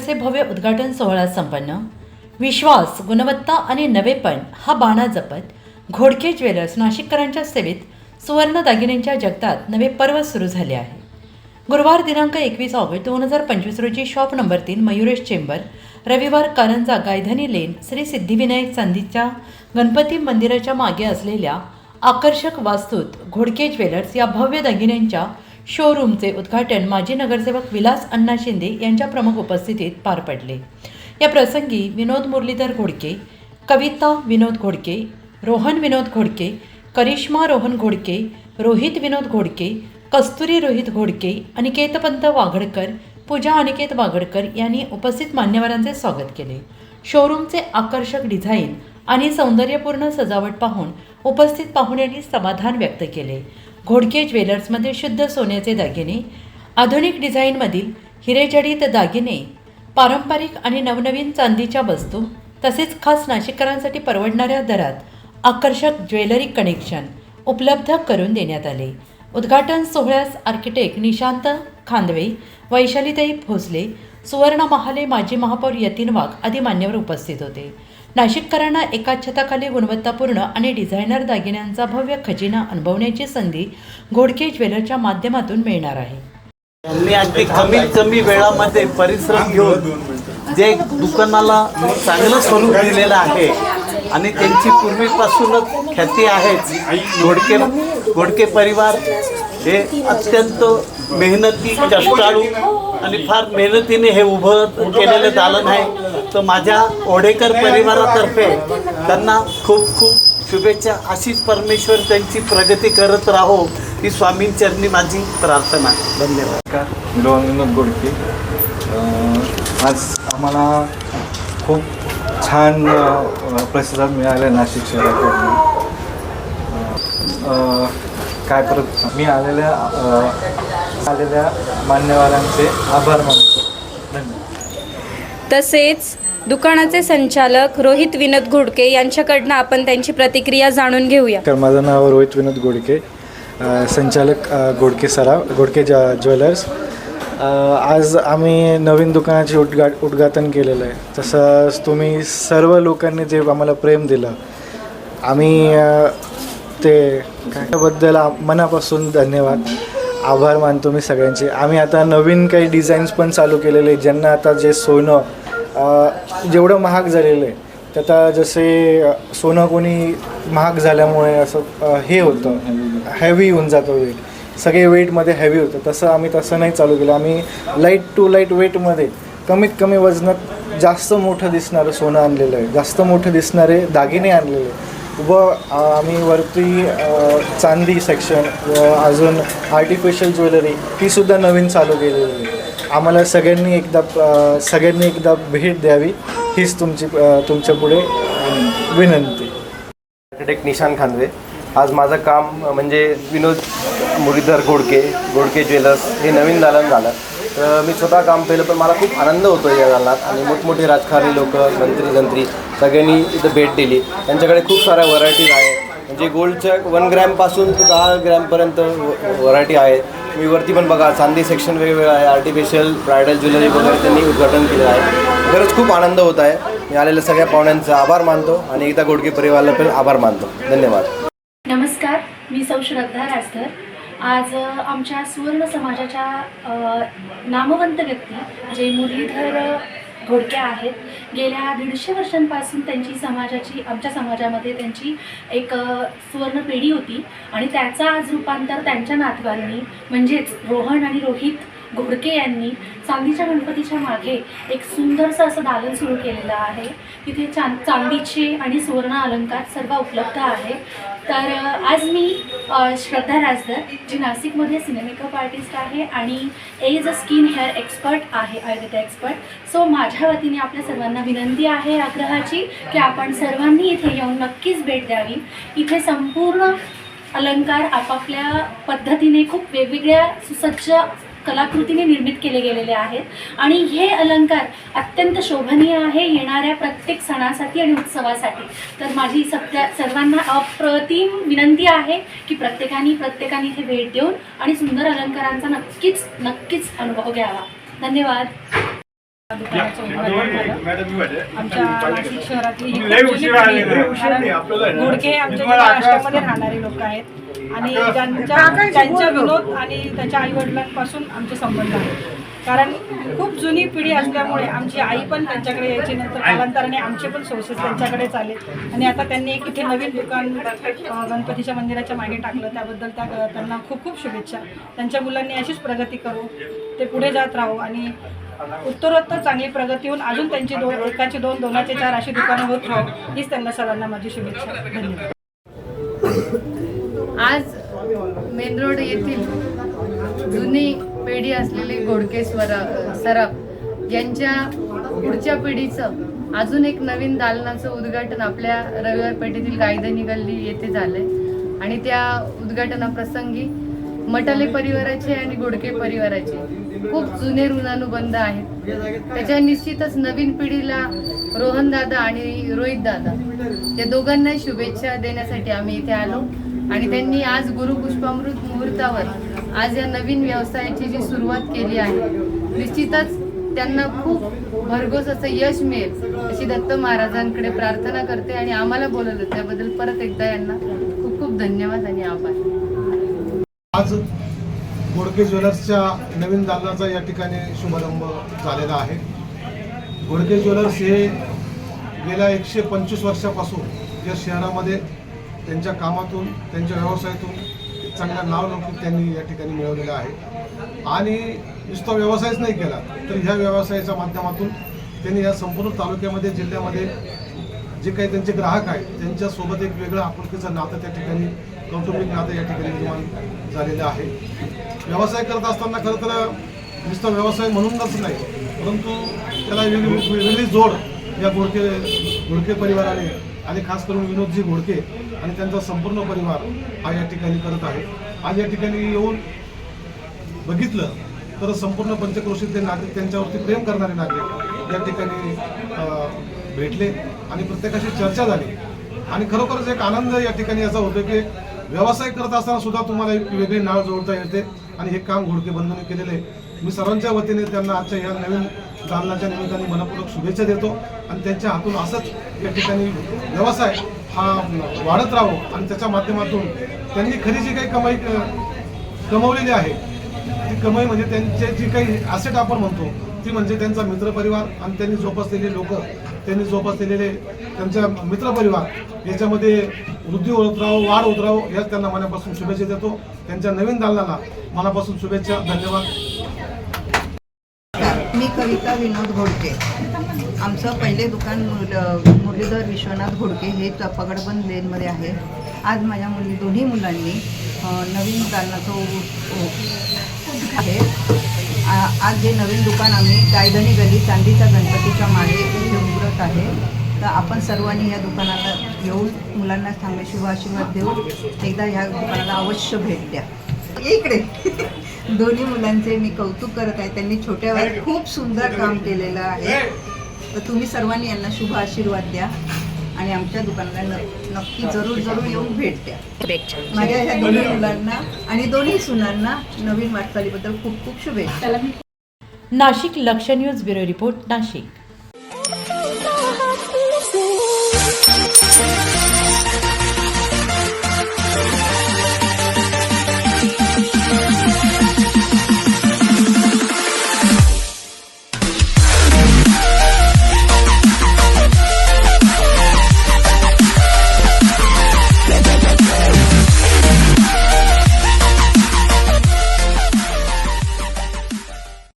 घोडके भव्य उद्घाटन सोहळा संपन्न. विश्वास गुणवत्ता आणि नवेपण हा बाणा जपत घोडके ज्वेलर्स नाशिककरांच्या सेवेत सुवर्ण दागिन्यांच्या जगतात नवे पर्व सुरू झाले आहे. गुरुवार दिनांक एकवीस ऑगस्ट दोन हजार पंचवीस रोजी शॉप नंबर तीन मयुरेश चेंबर रविवार कारंजा गायधनी लेन श्री सिद्धिविनायक चांदीच्या गणपती मंदिराच्या मागे असलेल्या आकर्षक वास्तूत घोडके ज्वेलर्स या भव्य दागिन्यांच्या शोरूमचे उद्घाटन माजी नगरसेवक विलास अण्णा शिंदे यांच्या प्रमुख उपस्थितीत पार पडले. या प्रसंगी विनोद मुरलीधर घोडके कविता विनोद घोडके रोहन विनोद घोडके करिश्मा रोहन घोडके रोहित विनोद घोडके कस्तुरी रोहित घोडके अनिकेतपंत वाघडकर पूजा अनिकेत वाघडकर यांनी उपस्थित मान्यवरांचे स्वागत केले. शोरूमचे आकर्षक डिझाईन आणि सौंदर्यपूर्ण सजावट पाहून उपस्थित पाहुण्यांनी समाधान व्यक्त केले. घोडके ज्वेलर्समध्ये शुद्ध सोन्याचे दागिने आधुनिक डिझाईनमधील हिरेजडित दागिने पारंपरिक आणि नवनवीन चांदीच्या वस्तू तसेच खास नाशिककरांसाठी परवडणाऱ्या दरात आकर्षक ज्वेलरी कनेक्शन उपलब्ध करून देण्यात आले. उद्घाटन सोहळ्यास आर्किटेक्ट निशांत खांदवे वैशालीताई भोसले सुवर्ण महाले माजी महापौर यतीन वाघ आदी मान्यवर उपस्थित होते. नाशिककरांना एका छताखाली गुणवत्तापूर्ण आणि डिझायनर दागिन्यांचा भव्य खजिना अनुभवण्याची संधी घोडके ज्वेलरच्या माध्यमातून मिळणार आहे. मी अगदी कमीत कमी वेळामध्ये परिश्रम घेऊन जे दुकानाला चांगलं स्वरूप दिलेलं आहे आणि त्यांची पूर्वीपासूनच ख्याती आहेच घोडके घोडके परिवार हे अत्यंत मेहनती कष्टाळू आणि फार मेहनतीने हे उभं केलेलं दालन आहे. तर माझ्या ओढेकर परिवारातर्फे त्यांना खूप खूप शुभेच्छा. अशीच परमेश्वर त्यांची प्रगती करत राहो ही स्वामींचरणी माझी प्रार्थना. धन्यवाद. का मी विनोद गोडके आज आम्हाला खूप छान प्रसिद्ध प्रतिसाद मिळाला नाशिक शहराकडून. काय परत मी आलेल्या आलेल्या मान्यवरांचे आभार मानतो. धन्यवाद. तसेच दुकानाचे संचालक रोहित विनोद घोडके यांच्याकडनं आपण त्यांची प्रतिक्रिया जाणून घेऊया. तर माझं नाव रोहित विनोद गोडके अ, संचालक अ, गोडके सराव गोडके ज ज्वेलर्स. आज आम्ही नवीन दुकानाचे उद्घा उद्घाटन केलेलं आहे. तसंच तुम्ही सर्व लोकांनी जे आम्हाला प्रेम दिलं आम्ही ते त्याबद्दल मनापासून धन्यवाद. आभार मानतो मी सगळ्यांचे. आम्ही आता नवीन काही डिझाईन्स पण चालू केलेले आहेत ज्यांना आता जे सोनं जेवढं महाग झालेलं आहे तर आता जसे सोनं कोणी महाग झाल्यामुळे असं हे होतं हेवी होऊन जातं वेट सगळे वेटमध्ये हेवी होतं. तसं आम्ही तसं नाही चालू केलं. आम्ही लाइट टू लाइट वेटमध्ये कमीत कमी वजनात जास्त मोठं दिसणारं सोनं आणलेलं आहे. जास्त मोठं दिसणारे दागिने आणलेले आहे. व आम्ही वरती चांदी सेक्शन व अजून आर्टिफिशियल ज्वेलरी ही सुद्धा नवीन चालू केलेली आहे. आम्हाला सगळ्यांनी एकदा सगळ्यांनी एकदा भेट द्यावी हीच तुमची तुमच्यापुढे विनंती. आर्किटेक्ट निशान खानवे आज माझं काम म्हणजे विनोद मुरलीधर घोडके घोडके ज्वेलर्स हे नवीन दालन झालं. तर मी स्वतः काम केलं पण मला खूप आनंद होतो या दालनात आणि मोठमोठे राजकारणी लोक मंत्री मंत्री सगळ्यांनी इथं भेट दिली. त्यांच्याकडे खूप साऱ्या व्हरायटीज आहे म्हणजे गोल्डच्या वन ग्रॅमपासून ते दहा ग्रॅमपर्यंत व्हरायटी आहे. मी वरती पण बघा चांदी सेक्शन वेगवेगळं आहे. आर्टिफिशियल ब्रायडल ज्वेलरी वगैरे त्यांनी उद्घाटन केलं आहे. खरंच खूप आनंद होत आहे. मी आलेल्या सगळ्या पाहुण्यांचा आभार मानतो आणि एकदा गोडके परिवाराला पण आभार मानतो. धन्यवाद. नमस्कार. मी सौ श्रद्धा आज आमच्या सुवर्ण समाजाच्या नामवंत व्यक्ती जे मुरलीधर घोडक्या घोडके आहेत. गेल्या दीडशे वर्षांपासून त्यांची समाजाची आमच्या समाजामध्ये त्यांची एक सुवर्ण पिढी होती. आणि त्याचं आज रूपांतर त्यांच्या नातवांनी म्हणजेच रोहन आणि रोहित घोडके यांनी चांदीच्या गणपतीच्या मागे एक सुंदरसं असं दालन सुरू केलेलं आहे. तिथे चांद चांदीचे आणि सुवर्ण अलंकार सर्व उपलब्ध आहे. तर आज मी श्रद्धा राजदर जी नाशिकमध्ये सिनेमेकअप आर्टिस्ट आहे आणि as a skin hair expert आहे आयुर्वेदा एक्सपर्ट सो माझ्या वतीने आपल्या सर्वांना विनंती आहे आग्रहाची की आपण सर्वांनी इथे येऊन नक्कीच भेट द्यावी. इथे संपूर्ण अलंकार आपापल्या पद्धतीने खूप वेगवेगळ्या सुसज्ज कलाकृतीने निर्मित केले गेलेले आहेत. आणि हे अलंकार अत्यंत शोभनीय आहे येणाऱ्या प्रत्येक सणासाठी आणि उत्सवासाठी. तर माझी सत्या सर्वांना अप्रतिम विनंती आहे की प्रत्येकाने प्रत्येकाने इथे भेट देऊन आणि सुंदर अलंकारांचा नक्कीच नक्कीच अनुभव घ्यावा. धन्यवाद. आमच्या शहरातली ही हे आमच्या महाराष्ट्रामध्ये राहणारे लोक आहेत. आणि ज्यांच्या त्यांच्या विनोद आणि त्याच्या आईवडिलांपासून आमचे संबंध आहेत. कारण खूप जुनी पिढी असल्यामुळे आमची आई पण त्यांच्याकडे यायची नंतर कालांतराने आमचे पण सोर्सेस त्यांच्याकडेच आले आणि आता त्यांनी एक इथे नवीन दुकान गणपतीच्या मंदिराच्या मागे टाकलं. त्याबद्दल त्या त्यांना खूप खूप शुभेच्छा. त्यांच्या मुलांनी अशीच प्रगती करू. ते पुढे जात राहू. आणि उत्तरोत्तर चांगली प्रगती होऊन अजून त्यांची दोन एकाची दोन दोनाचे चार अशी दुकानं होत राहू हीच त्यांना सर्वांना माझी शुभेच्छा. धन्यवाद. आज मेन रोड येथील जुनी पिढी असलेली घोडके स्वरा सराफ यांच्या पुढच्या पिढीचं अजून एक नवीन दालनाचं उद्घाटन आपल्या रविवार पेठेतील गायधनी गल्ली येथे झालंय. आणि त्या उद्घाटनाप्रसंगी मटाले परिवाराचे आणि घोडके परिवाराचे खूप जुने ऋणानुबंध आहेत. त्याच्या निश्चितच नवीन पिढीला रोहन दादा आणि रोहित दादा या दोघांनाही शुभेच्छा देण्यासाठी आम्ही इथे आलो. आणि त्यांनी आज गुरुपुष्पामृत मुहूर्तावर आज या नवीन व्यवसायाची जी सुरुवात केली आहे निश्चितच त्यांना खूप भरघोस असं यश मिळेल अशी दत्त महाराजांकडे प्रार्थना करते आणि आम्हाला बोलवलं. त्याबद्दल परत एकदा यांना खूप खूप धन्यवाद आणि आभार. आज गोडके ज्वेलर्सच्या नवीन दालनाचा या ठिकाणी शुभारंभ झालेला आहे. गोडके ज्वेलर्स हे गेल्या एकशे पंचवीस वर्षापासून या शहरामध्ये त्यांच्या कामातून त्यांच्या व्यवसायातून चांगलं चांगला नाव नोकरी त्यांनी या ठिकाणी मिळवलेलं आहे. आणि नुसता व्यवसायच नाही केला तर ह्या व्यवसायाच्या माध्यमातून त्यांनी या संपूर्ण तालुक्यामध्ये जिल्ह्यामध्ये जे काही त्यांचे ग्राहक आहेत त्यांच्यासोबत एक वेगळं आपुलकीचं नातं त्या ठिकाणी कौटुंबिक नातं या ठिकाणी निर्माण झालेलं आहे. व्यवसाय करत असताना खरं तर नुसता व्यवसाय म्हणूनच नाही परंतु त्याला वेगळी वेगळी जोड या घोडके घोडके परिवाराने आणि खास करून विनोदजी घोडके आणि त्यांचा संपूर्ण परिवार हा या ठिकाणी करत आहे. आज या ठिकाणी येऊन बघितलं तर संपूर्ण पंचक्रोशीतले नागरिक त्यांच्यावरती प्रेम करणारे नागरिक या ठिकाणी भेटले आणि प्रत्येकाशी चर्चा झाली. आणि खरोखरच एक आनंद या ठिकाणी याचा होतो की व्यवसाय करत असताना सुद्धा तुम्हाला एक वेगळी नाळ जोडता येते आणि हे काम घोडके बंधूंनी केलेले आहे. मी सर्वांच्या वतीने त्यांना आजच्या या नवीन दालनाच्या निमित्ताने मनपूर्वक शुभेच्छा देतो. आणि त्यांच्या हातून असंच या ठिकाणी व्यवसाय हा वाढत राहो आणि त्याच्या माध्यमातून त्यांनी खरी जी काही कमाई क- कमवलेली आहे ती कमाई म्हणजे त्यांचे जी काही ॲसेट आपण म्हणतो ती म्हणजे त्यांचा मित्रपरिवार आणि त्यांनी जोपासलेले लोक त्यांनी जोपासलेले त्यांचा मित्रपरिवार याच्यामध्ये वृद्धी होत राहो वाढ होत राहो याच त्यांना मनापासून शुभेच्छा देतो. त्यांच्या नवीन दालनाला मनापासून शुभेच्छा धन्यवाद. मी कविता विनोद घोडके. आमचं पहिले दुकान मुरलीधर विश्वनाथ घोडके हे पगडबंद लेनमध्ये आहे. आज माझ्या मुली दोन्ही मुलांनी नवीन दालनाचं आहे. आ- आज जे नवीन दुकान आम्ही गायधनी गली चांदीच्या गणपतीच्या मागे इथे उघडत आहे. तर आपण सर्वांनी या दुकानाला येऊन मुलांना चांगले शुभ आशीर्वाद देऊन एकदा ह्या दुकानाला अवश्य भेट द्या. इकडे. दोन्ही मुलांचे मी कौतुक करत आहे. त्यांनी छोट्या वयात खूप सुंदर काम केलेलं आहे. तर तुम्ही सर्वांनी यांना शुभ आशीर्वाद द्या आणि आमच्या दुकानाला नक्की जरूर जरूर येऊन भेट द्या. माझ्या ह्या दोन्ही मुलांना आणि दोन्ही सुनांना नवीन वाटचालीबद्दल खूप खूप शुभेच्छा. नाशिक लक्ष न्यूज ब्युरो रिपोर्ट नाशिक.